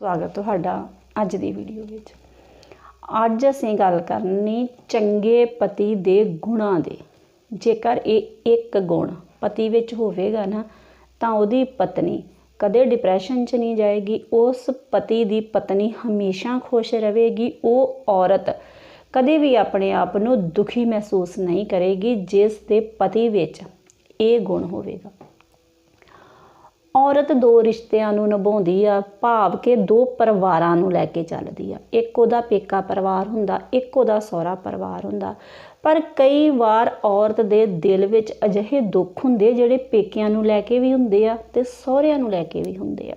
ਸਵਾਗਤ ਤੁਹਾਡਾ ਅੱਜ ਦੀ ਵੀਡੀਓ ਵਿੱਚ। ਅੱਜ ਅਸੀਂ ਗੱਲ ਕਰਨੀ ਚੰਗੇ ਪਤੀ ਦੇ ਗੁਣਾਂ ਦੇ। ਜੇਕਰ ਇਹ ਇੱਕ ਗੁਣ ਪਤੀ ਵਿੱਚ ਹੋਵੇਗਾ ਨਾ, ਤਾਂ ਉਹਦੀ ਪਤਨੀ ਕਦੇ ਡਿਪਰੈਸ਼ਨ 'ਚ ਨਹੀਂ ਜਾਏਗੀ, ਉਸ ਪਤੀ ਦੀ ਪਤਨੀ ਹਮੇਸ਼ਾ ਖੁਸ਼ ਰਹੇਗੀ, ਉਹ ਔਰਤ ਕਦੇ ਵੀ ਆਪਣੇ ਆਪ ਨੂੰ ਦੁਖੀ ਮਹਿਸੂਸ ਨਹੀਂ ਕਰੇਗੀ, ਜਿਸ ਦੇ ਪਤੀ ਵਿੱਚ ਇਹ ਗੁਣ ਹੋਵੇਗਾ। ਔਰਤ ਦੋ ਰਿਸ਼ਤਿਆਂ ਨੂੰ ਨਿਭਾਉਂਦੀ ਆ, ਭਾਵ ਕਿ ਦੋ ਪਰਿਵਾਰਾਂ ਨੂੰ ਲੈ ਕੇ ਚੱਲਦੀ ਆ। ਇੱਕ ਉਹਦਾ ਪੇਕਾ ਪਰਿਵਾਰ ਹੁੰਦਾ, ਇੱਕ ਉਹਦਾ ਸਹੁਰਾ ਪਰਿਵਾਰ ਹੁੰਦਾ। ਪਰ ਕਈ ਵਾਰ ਔਰਤ ਦੇ ਦਿਲ ਵਿੱਚ ਅਜਿਹੇ ਦੁੱਖ ਹੁੰਦੇ ਜਿਹੜੇ ਪੇਕਿਆਂ ਨੂੰ ਲੈ ਕੇ ਵੀ ਹੁੰਦੇ ਆ ਤੇ ਸਹੁਰਿਆਂ ਨੂੰ ਲੈ ਕੇ ਵੀ ਹੁੰਦੇ ਆ।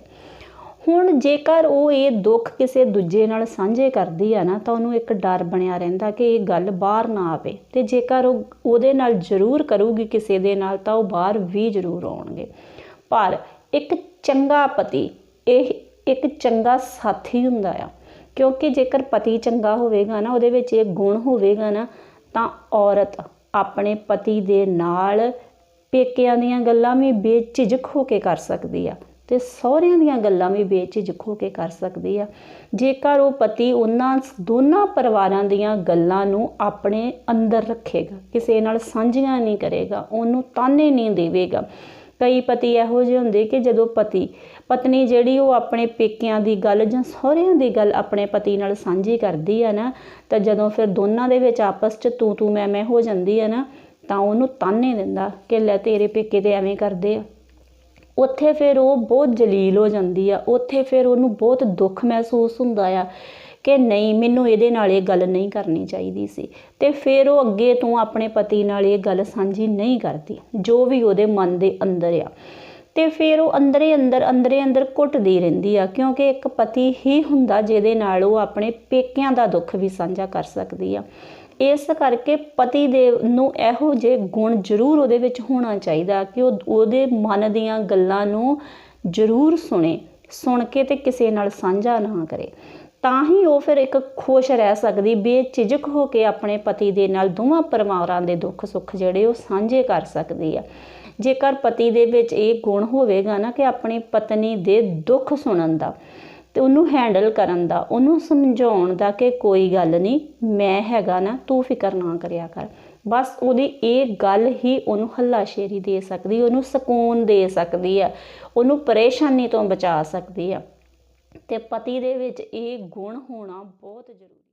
ਹੁਣ ਜੇਕਰ ਉਹ ਇਹ ਦੁੱਖ ਕਿਸੇ ਦੂਜੇ ਨਾਲ ਸਾਂਝੇ ਕਰਦੀ ਆ ਨਾ, ਤਾਂ ਉਹਨੂੰ ਇੱਕ ਡਰ ਬਣਿਆ ਰਹਿੰਦਾ ਕਿ ਇਹ ਗੱਲ ਬਾਹਰ ਨਾ ਆਵੇ। ਤੇ ਜੇਕਰ ਉਹ ਉਹਦੇ ਨਾਲ ਜ਼ਰੂਰ ਕਰੂਗੀ ਕਿਸੇ ਦੇ ਨਾਲ, ਤਾਂ ਉਹ ਬਾਹਰ ਵੀ ਜ਼ਰੂਰ ਆਉਣਗੇ। ਪਰ ਇੱਕ ਚੰਗਾ ਪਤੀ, ਇਹ ਇੱਕ ਚੰਗਾ ਸਾਥੀ ਹੁੰਦਾ ਆ। ਕਿਉਂਕਿ ਜੇਕਰ ਪਤੀ ਚੰਗਾ ਹੋਵੇਗਾ ਨਾ, ਉਹਦੇ ਵਿੱਚ ਇਹ ਗੁਣ ਹੋਵੇਗਾ ਨਾ, ਤਾਂ ਔਰਤ ਆਪਣੇ ਪਤੀ ਦੇ ਨਾਲ ਪੇਕਿਆਂ ਦੀਆਂ ਗੱਲਾਂ ਵੀ ਬੇਝਿਜਕ ਹੋ ਕੇ ਕਰ ਸਕਦੀ ਆ ਤੇ ਸਹੁਰਿਆਂ ਦੀਆਂ ਗੱਲਾਂ ਵੀ ਬੇਝਿਜਕ ਹੋ ਕੇ ਕਰ ਸਕਦੀ ਆ। ਜੇਕਰ ਉਹ ਪਤੀ ਉਹਨਾਂ ਦੋਨਾਂ ਪਰਿਵਾਰਾਂ ਦੀਆਂ ਗੱਲਾਂ ਨੂੰ ਆਪਣੇ ਅੰਦਰ ਰੱਖੇਗਾ, ਕਿਸੇ ਨਾਲ ਸਾਂਝੀਆਂ ਨਹੀਂ ਕਰੇਗਾ, ਉਹਨੂੰ ਤਾਨੇ ਨਹੀਂ ਦੇਵੇਗਾ ਕਈ ਪਤੀ ਇਹੋ ਜਿਹੇ ਹੁੰਦੇ ਕਿ ਜਦੋਂ ਪਤੀ, ਪਤਨੀ ਜਿਹੜੀ ਉਹ ਆਪਣੇ ਪੇਕਿਆਂ ਦੀ ਗੱਲ ਜਾਂ ਸਹੁਰਿਆਂ ਦੀ ਗੱਲ ਆਪਣੇ ਪਤੀ ਨਾਲ ਸਾਂਝੀ ਕਰਦੀ ਆ ਨਾ, ਤਾਂ ਜਦੋਂ ਫਿਰ ਦੋਨਾਂ ਦੇ ਵਿੱਚ ਆਪਸ 'ਚ ਤੂੰ ਤੂੰ ਮੈਂ ਮੈਂ ਹੋ ਜਾਂਦੀ ਆ ਨਾ, ਤਾਂ ਉਹਨੂੰ ਤਾਨੇ ਦਿੰਦਾ ਕਿ ਲੈ ਤੇਰੇ ਪੇਕੇ ਤੇ ਐਵੇਂ ਕਰਦੇ ਆ। ਉੱਥੇ ਫਿਰ ਉਹ ਬਹੁਤ ਜਲੀਲ ਹੋ ਜਾਂਦੀ ਆ, ਉੱਥੇ ਫਿਰ ਉਹਨੂੰ ਬਹੁਤ ਦੁੱਖ ਮਹਿਸੂਸ ਹੁੰਦਾ ਆ ਕਿ ਨਹੀਂ, ਮੈਨੂੰ ਇਹਦੇ ਨਾਲ ਇਹ ਗੱਲ ਨਹੀਂ ਕਰਨੀ ਚਾਹੀਦੀ ਸੀ। ਤੇ ਫਿਰ ਉਹ ਅੱਗੇ ਤੋਂ ਆਪਣੇ ਪਤੀ ਨਾਲ ਇਹ ਗੱਲ ਸਾਂਝੀ ਨਹੀਂ ਕਰਦੀ, ਜੋ ਵੀ ਉਹਦੇ ਮਨ ਦੇ ਅੰਦਰ ਆ। ਤੇ ਫਿਰ ਉਹ ਅੰਦਰੇ ਅੰਦਰ ਅੰਦਰੇ ਅੰਦਰ ਘੁੱਟਦੀ ਰਹਿੰਦੀ ਆ, ਕਿਉਂਕਿ ਇੱਕ ਪਤੀ ਹੀ ਹੁੰਦਾ ਜਿਹਦੇ ਨਾਲ ਉਹ ਆਪਣੇ ਪੇਕਿਆਂ ਦਾ ਦੁੱਖ ਵੀ ਸਾਂਝਾ ਕਰ ਸਕਦੀ ਆ। ਇਸ ਕਰਕੇ ਪਤੀ ਦੇ ਨੂੰ ਇਹੋ ਜਿਹੇ ਗੁਣ ਜ਼ਰੂਰ ਉਹਦੇ ਵਿੱਚ ਹੋਣਾ ਚਾਹੀਦਾ ਕਿ ਉਹ, ਉਹਦੇ ਮਨ ਦੀਆਂ ਗੱਲਾਂ ਨੂੰ ਜ਼ਰੂਰ ਸੁਣੇ, ਸੁਣ ਕੇ ਤੇ ਕਿਸੇ ਨਾਲ ਸਾਂਝਾ ਨਾ ਕਰੇ। ਤਾਂ ਹੀ ਉਹ ਫਿਰ ਇੱਕ ਖੁਸ਼ ਰਹਿ ਸਕਦੀ, ਬੇਝਿਜਕ ਹੋ ਕੇ ਆਪਣੇ ਪਤੀ ਦੇ ਨਾਲ ਦੋਵਾਂ ਪਰਿਵਾਰਾਂ ਦੇ ਦੁੱਖ ਸੁੱਖ ਜਿਹੜੇ ਉਹ ਸਾਂਝੇ ਕਰ ਸਕਦੀ ਆ। ਜੇਕਰ ਪਤੀ ਦੇ ਵਿੱਚ ਇਹ ਗੁਣ ਹੋਵੇਗਾ ਨਾ ਕਿ ਆਪਣੀ ਪਤਨੀ ਦੇ ਦੁੱਖ ਸੁਣਨ ਦਾ ਤੇ ਉਹਨੂੰ ਹੈਂਡਲ ਕਰਨ ਦਾ, ਉਹਨੂੰ ਸਮਝਾਉਣ ਦਾ ਕਿ ਕੋਈ ਗੱਲ ਨਹੀਂ, ਮੈਂ ਹੈਗਾ ਨਾ, ਤੂੰ ਫਿਕਰ ਨਾ ਕਰਿਆ ਕਰ। ਬਸ ਉਹਦੀ ਇਹ ਗੱਲ ਹੀ ਉਹਨੂੰ ਹੱਲਾਸ਼ੇਰੀ ਦੇ ਸਕਦੀ, ਉਹਨੂੰ ਸਕੂਨ ਦੇ ਸਕਦੀ ਆ, ਉਹਨੂੰ ਪਰੇਸ਼ਾਨੀ ਤੋਂ ਬਚਾ ਸਕਦੀ ਆ। ਅਤੇ ਪਤੀ ਦੇ ਵਿੱਚ ਇਹ ਗੁਣ ਹੋਣਾ ਬਹੁਤ ਜ਼ਰੂਰੀ